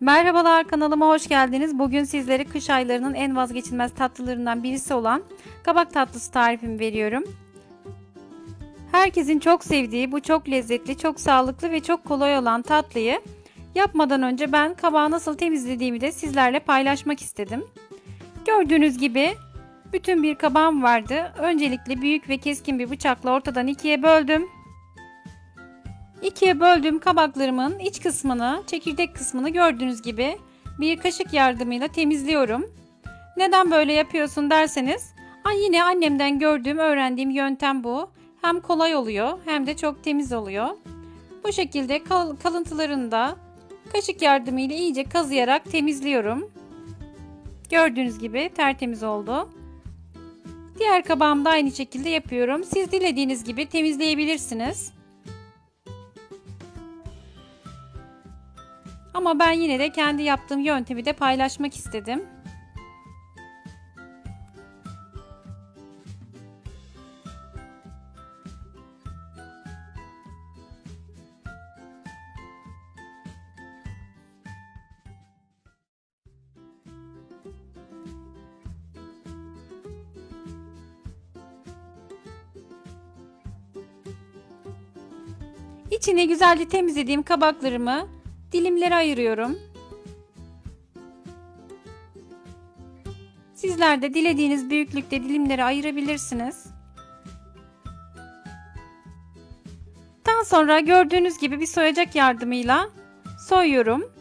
Merhabalar kanalıma hoş geldiniz. Bugün sizlere kış aylarının en vazgeçilmez tatlılarından birisi olan kabak tatlısı tarifimi veriyorum. Herkesin çok sevdiği bu çok lezzetli, çok sağlıklı ve çok kolay olan tatlıyı yapmadan önce ben kabağı nasıl temizlediğimi de sizlerle paylaşmak istedim. Gördüğünüz gibi bütün bir kabağım vardı. Öncelikle büyük ve keskin bir bıçakla ortadan ikiye böldüm. İkiye böldüğüm kabaklarımın iç kısmını, çekirdek kısmını gördüğünüz gibi bir kaşık yardımıyla temizliyorum. Neden böyle yapıyorsun derseniz, ay yine annemden gördüğüm, öğrendiğim yöntem bu. Hem kolay oluyor hem de çok temiz oluyor. Bu şekilde kal kalıntılarını da kaşık yardımıyla iyice kazıyarak temizliyorum. Gördüğünüz gibi tertemiz oldu. Diğer kabağımı da aynı şekilde yapıyorum. Siz dilediğiniz gibi temizleyebilirsiniz. Ama ben yine de kendi yaptığım yöntemi de paylaşmak istedim. İçini güzelce temizlediğim kabaklarımı dilimlere ayırıyorum. Sizler de dilediğiniz büyüklükte dilimlere ayırabilirsiniz. Daha sonra gördüğünüz gibi bir soyacak yardımıyla soyuyorum.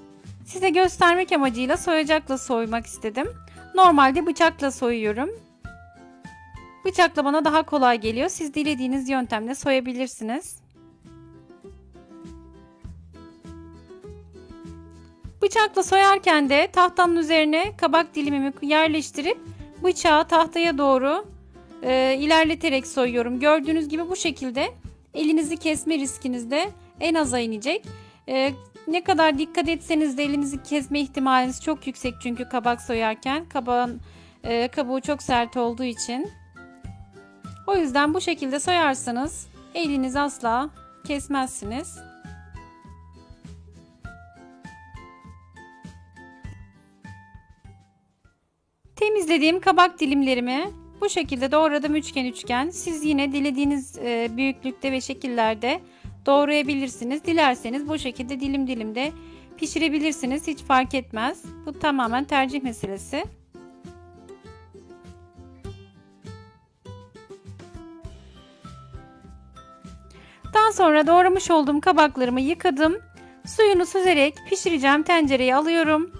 Size göstermek amacıyla soyacakla soymak istedim. Normalde bıçakla soyuyorum. Bıçakla bana daha kolay geliyor. Siz dilediğiniz yöntemle soyabilirsiniz. Bıçakla soyarken de tahtanın üzerine kabak dilimimi yerleştirip bıçağı tahtaya doğru e, ilerleterek soyuyorum. Gördüğünüz gibi bu şekilde elinizi kesme riskiniz de en aza inecek. E, ne kadar dikkat etseniz de elinizi kesme ihtimaliniz çok yüksek çünkü kabak soyarken kabağın e, kabuğu çok sert olduğu için. O yüzden bu şekilde soyarsanız eliniz asla kesmezsiniz. Temizlediğim kabak dilimlerimi bu şekilde doğradım üçgen üçgen. Siz yine dilediğiniz e, büyüklükte ve şekillerde doğrayabilirsiniz. Dilerseniz bu şekilde dilim dilim de pişirebilirsiniz. Hiç fark etmez. Bu tamamen tercih meselesi. Daha sonra doğramış olduğum kabaklarımı yıkadım. Suyunu süzerek pişireceğim tencereye alıyorum.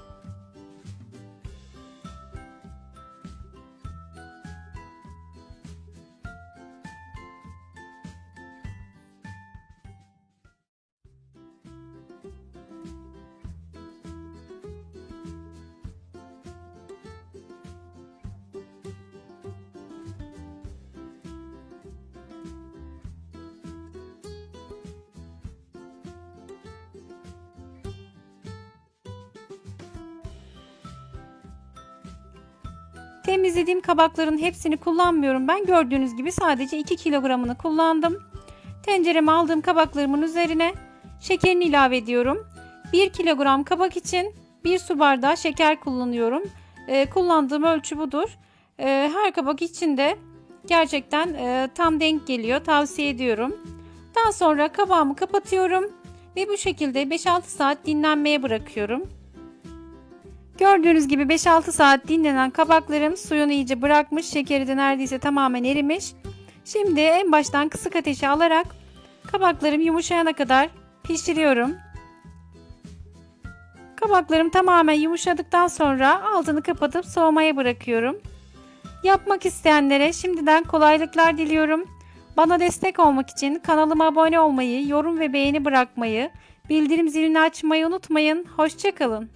Temizlediğim kabakların hepsini kullanmıyorum. Ben gördüğünüz gibi sadece 2 kilogramını kullandım. Tencereme aldığım kabaklarımın üzerine şekerini ilave ediyorum. 1 kilogram kabak için 1 su bardağı şeker kullanıyorum. Ee, kullandığım ölçü budur. Ee, her kabak için de gerçekten e, tam denk geliyor. Tavsiye ediyorum. Daha sonra kabağımı kapatıyorum ve bu şekilde 5-6 saat dinlenmeye bırakıyorum. Gördüğünüz gibi 5-6 saat dinlenen kabaklarım suyunu iyice bırakmış. Şekeri de neredeyse tamamen erimiş. Şimdi en baştan kısık ateşe alarak kabaklarım yumuşayana kadar pişiriyorum. Kabaklarım tamamen yumuşadıktan sonra altını kapatıp soğumaya bırakıyorum. Yapmak isteyenlere şimdiden kolaylıklar diliyorum. Bana destek olmak için kanalıma abone olmayı, yorum ve beğeni bırakmayı, bildirim zilini açmayı unutmayın. Hoşçakalın.